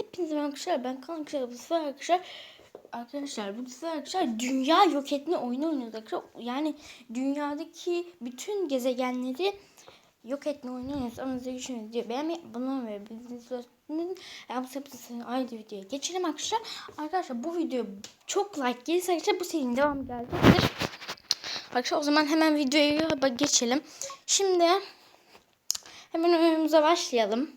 Hepinize merhaba arkadaşlar. Ben Kaan Kışar. Bu sefer arkadaşlar arkadaşlar bu sefer arkadaşlar dünya yok etme oyunu oynuyoruz arkadaşlar. Yani dünyadaki bütün gezegenleri yok etme oyunu oynuyoruz. Ama size düşünün diye beğenmeyi bunu ve bildiğiniz yani bu sefer aynı videoya geçelim arkadaşlar. Arkadaşlar bu video çok like gelirse arkadaşlar bu serinin devamı gelecektir. Arkadaşlar o zaman hemen videoya geçelim. Şimdi hemen oyunumuza başlayalım.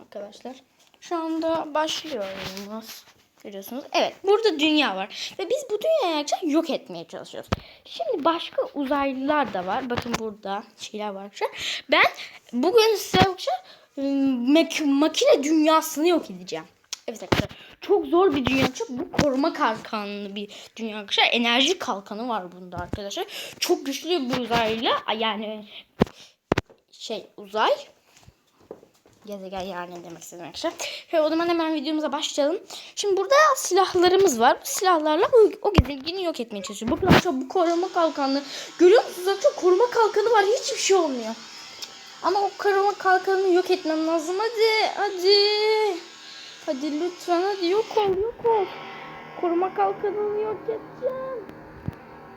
Arkadaşlar. Şu anda başlıyoruz. Görüyorsunuz. Evet burada dünya var. Ve biz bu dünyayı yok etmeye çalışıyoruz. Şimdi başka uzaylılar da var. Bakın burada şeyler var arkadaşlar. Ben bugün size arkadaşlar mak- makine dünyasını yok edeceğim. Evet arkadaşlar. Çok zor bir dünya. Çok bu koruma kalkanlı bir dünya arkadaşlar. Enerji kalkanı var bunda arkadaşlar. Çok güçlü bir uzaylı. Yani şey uzay gezegen yani demek istedim arkadaşlar. Ve o zaman hemen videomuza başlayalım. Şimdi burada silahlarımız var. Bu silahlarla o, o gezegeni yok etmeye çalışıyor. Bakın arkadaşlar bu koruma kalkanı. Görüyor musunuz arkadaşlar koruma kalkanı var. Hiçbir şey olmuyor. Ama o koruma kalkanını yok etmem lazım. Hadi hadi. Hadi lütfen hadi yok ol yok ol. Koruma kalkanını yok edeceğim.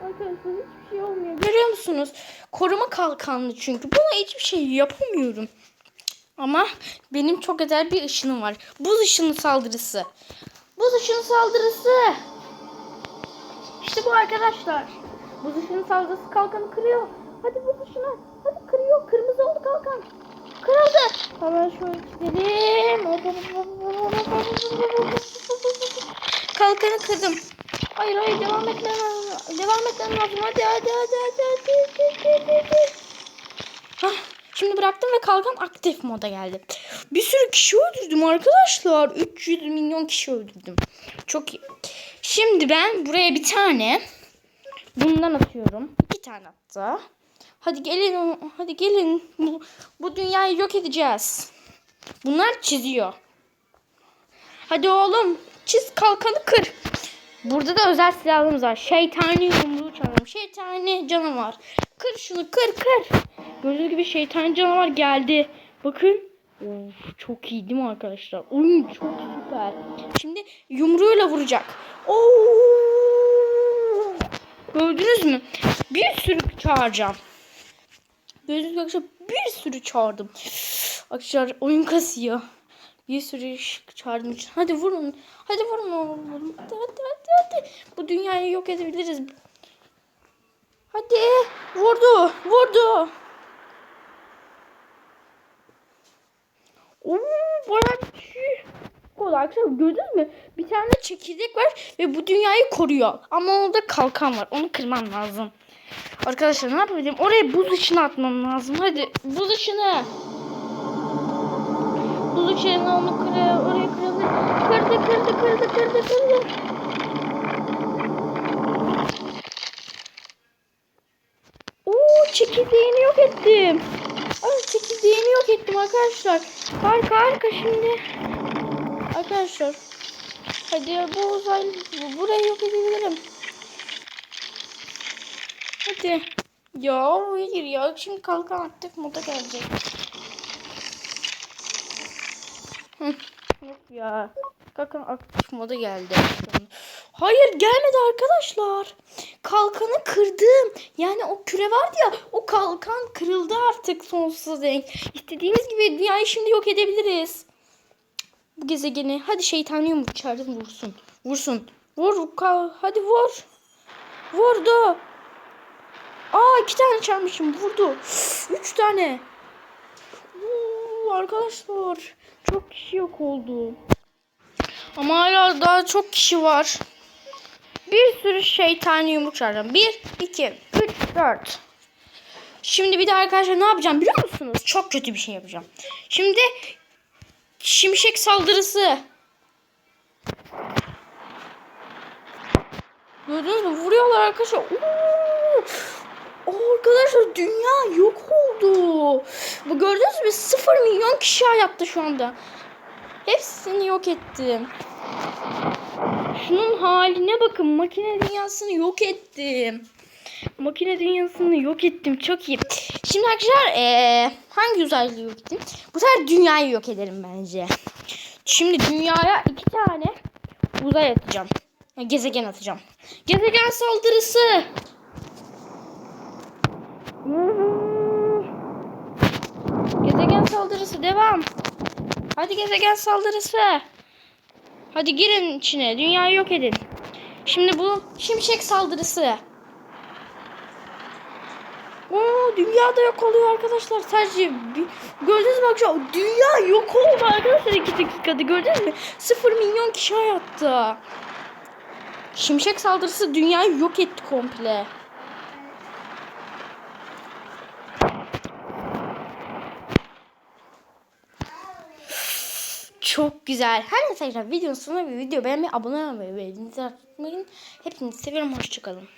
Arkadaşlar hiçbir şey olmuyor. Görüyor musunuz? Koruma kalkanlı çünkü. Buna hiçbir şey yapamıyorum. Ama benim çok özel bir ışınım var. Buz ışını saldırısı. Buz ışını saldırısı. İşte bu arkadaşlar. Buz ışını saldırısı kalkanı kırıyor. Hadi buz ışını. Hadi kırıyor. Kırmızı oldu kalkan. Kırıldı. Hemen şöyle gidelim. Kalkanı kırdım. Hayır hayır devam etmem lazım. Devam etmem lazım. Hadi hadi hadi hadi hadi hadi hadi. hadi. Hah, Şimdi bıraktım ve kalkan aktif moda geldi. Bir sürü kişi öldürdüm arkadaşlar. 300 milyon kişi öldürdüm. Çok iyi. Şimdi ben buraya bir tane bundan atıyorum. İki tane hatta. Hadi gelin hadi gelin. Bu, bu dünyayı yok edeceğiz. Bunlar çiziyor. Hadi oğlum çiz kalkanı kır. Burada da özel silahlarımız var. Şeytani yumruğu çalıyorum. Şeytani canavar. Kır şunu kır kır. Gördüğünüz gibi şeytani canavar geldi. Bakın. Of, çok iyi değil mi arkadaşlar? Oyun çok süper. Şimdi yumruğuyla vuracak. Oo! Gördünüz mü? Bir sürü çağıracağım. Gördüğünüz gibi arkadaşlar bir sürü çağırdım. Arkadaşlar oyun kasıyor. Bir sürü çağırdım için. Hadi vurun. Hadi vurun. Hadi hadi hadi hadi. Bu dünyayı yok edebiliriz. Hadi. Vurdu. Vurdu. Oo, bayağı bir şey. Kolay arkadaşlar gördünüz mü? Bir tane çekirdek var ve bu dünyayı koruyor. Ama orada kalkan var. Onu kırmam lazım. Arkadaşlar ne yapabilirim? Oraya buz ışını atmam lazım. Hadi buz ışını. Buz ışını onu kırıyor. Oraya kırıldı. Kırdı kırdı kırdı kırdı kırdı. Oo çekirdeğini yok ettim. Ay çekirdeğini yok ettim arkadaşlar. Harika harika şimdi. Arkadaşlar. Hadi bu uzay bu- burayı yok edebilirim. Hadi. Ya hayır ya. Şimdi kalkan aktif moda gelecek. Yok ya. Kalkan aktif moda geldi. Hayır gelmedi arkadaşlar. Kalkanı kırdım. Yani o küre vardı ya o kalkan kırıldı artık sonsuza dek. İstediğimiz gibi dünyayı şimdi yok edebiliriz. Bu gezegeni. Hadi şeytani yumruk çağırdım vursun. Vursun. Vur. Hadi vur. Vurdu. Aa iki tane çarpmışım. Vurdu. Üç tane. Oo, arkadaşlar. Çok kişi yok oldu. Ama hala daha çok kişi var. Bir sürü şeytani yumruk çağıracağım. Bir, iki, üç, dört. Şimdi bir de arkadaşlar ne yapacağım biliyor musunuz? Çok kötü bir şey yapacağım. Şimdi şimşek saldırısı. Gördünüz mü? Vuruyorlar arkadaşlar. Oo! Arkadaşlar dünya yok oldu. Bu gördünüz mü? Sıfır milyon kişi yaptı şu anda. Hepsini yok ettim. Şunun haline bakın. Makine dünyasını yok ettim. Makine dünyasını yok ettim. Çok iyi. Şimdi arkadaşlar ee, hangi uzaylıyı yok ettim? Bu sefer dünyayı yok ederim bence. Şimdi dünyaya iki tane uzay atacağım. Ya, Gezegen atacağım. Gezegen saldırısı. Gezegen saldırısı devam. Hadi gezegen saldırısı. Hadi girin içine. Dünyayı yok edin. Şimdi bu şimşek saldırısı. Oo, dünya da yok oluyor arkadaşlar. Sadece bir, gördünüz mü an dünya yok oldu arkadaşlar iki dakikada gördünüz mü? Sıfır milyon kişi hayatta. Şimşek saldırısı dünyayı yok etti komple. Çok güzel. Her neyse arkadaşlar videonun sonuna bir video beğenmeyi, abone olmayı ve elinizi atmayın. Hepinizi seviyorum. Hoşçakalın.